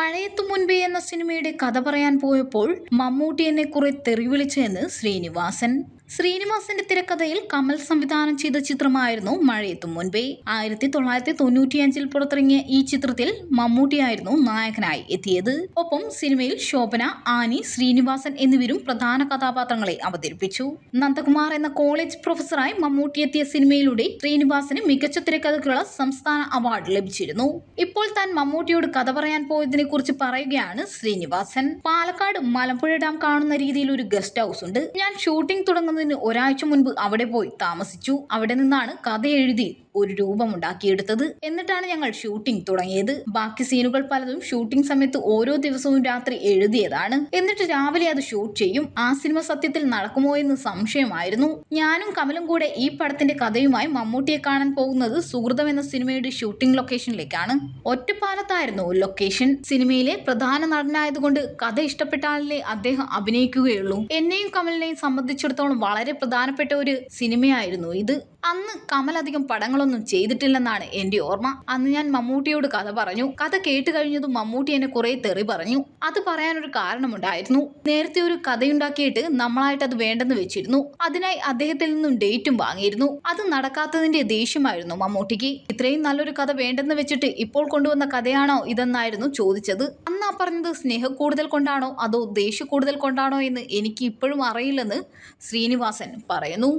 മഴയത്തു മുൻപേ എന്ന സിനിമയുടെ കഥ പറയാൻ പോയപ്പോൾ മമ്മൂട്ടി എന്നെ കുറെ തെറി വിളിച്ചെന്ന് ശ്രീനിവാസൻ. ശ്രീനിവാസന്റെ തിരക്കഥയിൽ കമൽ സംവിധാനം ചെയ്ത ചിത്രമായിരുന്നു മഴയെത്തും മുൻപേ. ആയിരത്തി തൊള്ളായിരത്തി തൊണ്ണൂറ്റിയഞ്ചിൽ പുറത്തിറങ്ങിയ ഈ ചിത്രത്തിൽ മമ്മൂട്ടിയായിരുന്നു നായകനായി എത്തിയത്. ഒപ്പം സിനിമയിൽ ശോഭന ആനി ശ്രീനിവാസൻ എന്നിവരും പ്രധാന കഥാപാത്രങ്ങളെ അവതരിപ്പിച്ചു. നന്ദകുമാർ എന്ന കോളേജ് പ്രൊഫസറായി മമ്മൂട്ടി എത്തിയ സിനിമയിലൂടെ ശ്രീനിവാസന് മികച്ച തിരക്കഥയ്ക്കുള്ള സംസ്ഥാന അവാർഡ് ലഭിച്ചിരുന്നു. ഇപ്പോൾ താൻ മമ്മൂട്ടിയോട് കഥ പറയാൻ പോയതിനെ കുറിച്ച് പറയുകയാണ് ശ്രീനിവാസൻ. പാലക്കാട് മലമ്പുഴ ഡാം കാണുന്ന രീതിയിൽ ഒരു ഗസ്റ്റ് ഹൗസ് ഉണ്ട്. ഞാൻ ഷൂട്ടിംഗ് തുടങ്ങുന്നതിന് ഒരാഴ്ച മുൻപ് അവിടെ പോയി താമസിച്ചു. അവിടെ നിന്നാണ് കഥ എഴുതി ഒരു രൂപമുണ്ടാക്കിയെടുത്തത് എന്നിട്ടാണ് ഞങ്ങൾ ഷൂട്ടിംഗ് തുടങ്ങിയത്. ബാക്കി സീനുകൾ പലതും ഷൂട്ടിംഗ് സമയത്ത് ഓരോ ദിവസവും രാത്രി എഴുതിയതാണ്. എന്നിട്ട് രാവിലെ അത് ഷൂട്ട് ചെയ്യും. ആ സിനിമ സത്യത്തിൽ നടക്കുമോ എന്ന് സംശയമായിരുന്നു. ഞാനും കമലും കൂടെ ഈ പടത്തിന്റെ കഥയുമായി മമ്മൂട്ടിയെ കാണാൻ പോകുന്നത് സുഹൃതം എന്ന സിനിമയുടെ ഷൂട്ടിംഗ് ലൊക്കേഷനിലേക്കാണ് ഒറ്റപ്പാലത്തായിരുന്നു ലൊക്കേഷൻ സിനിമയിലെ പ്രധാന നടനായതുകൊണ്ട് കഥ ഇഷ്ടപ്പെട്ട ആളിലെ അദ്ദേഹം അഭിനയിക്കുകയുള്ളൂ. എന്നെയും കമലിനെയും സംബന്ധിച്ചിടത്തോളം വളരെ പ്രധാനപ്പെട്ട ഒരു സിനിമയായിരുന്നു ഇത്. അന്ന് കമൽ അധികം പടങ്ങളൊന്നും ചെയ്തിട്ടില്ലെന്നാണ് എന്റെ ഓർമ്മ. അന്ന് ഞാൻ മമ്മൂട്ടിയോട് കഥ പറഞ്ഞു. കഥ കേട്ട് കഴിഞ്ഞതും മമ്മൂട്ടി എന്നെ കുറെ തെറി പറഞ്ഞു. അത് പറയാനൊരു കാരണമുണ്ടായിരുന്നു. നേരത്തെ ഒരു കഥയുണ്ടാക്കിയിട്ട് നമ്മളായിട്ട് അത് വേണ്ടെന്ന് വെച്ചിരുന്നു. അതിനായി അദ്ദേഹത്തിൽ നിന്നും ഡേറ്റും വാങ്ങിയിരുന്നു. അത് നടക്കാത്തതിന്റെ ദേഷ്യമായിരുന്നു മമ്മൂട്ടിക്ക്. ഇത്രയും നല്ലൊരു കഥ വേണ്ടെന്ന് വെച്ചിട്ട് ഇപ്പോൾ കൊണ്ടുവന്ന കഥയാണോ ഇതെന്നായിരുന്നു ചോദിച്ചത്. അന്ന് ആ പറഞ്ഞത് സ്നേഹ കൂടുതൽ കൊണ്ടാണോ അതോ ദേഷ്യ കൂടുതൽ കൊണ്ടാണോ എന്ന് എനിക്ക് ഇപ്പോഴും അറിയില്ലെന്ന് ശ്രീനിവാസൻ പറയുന്നു.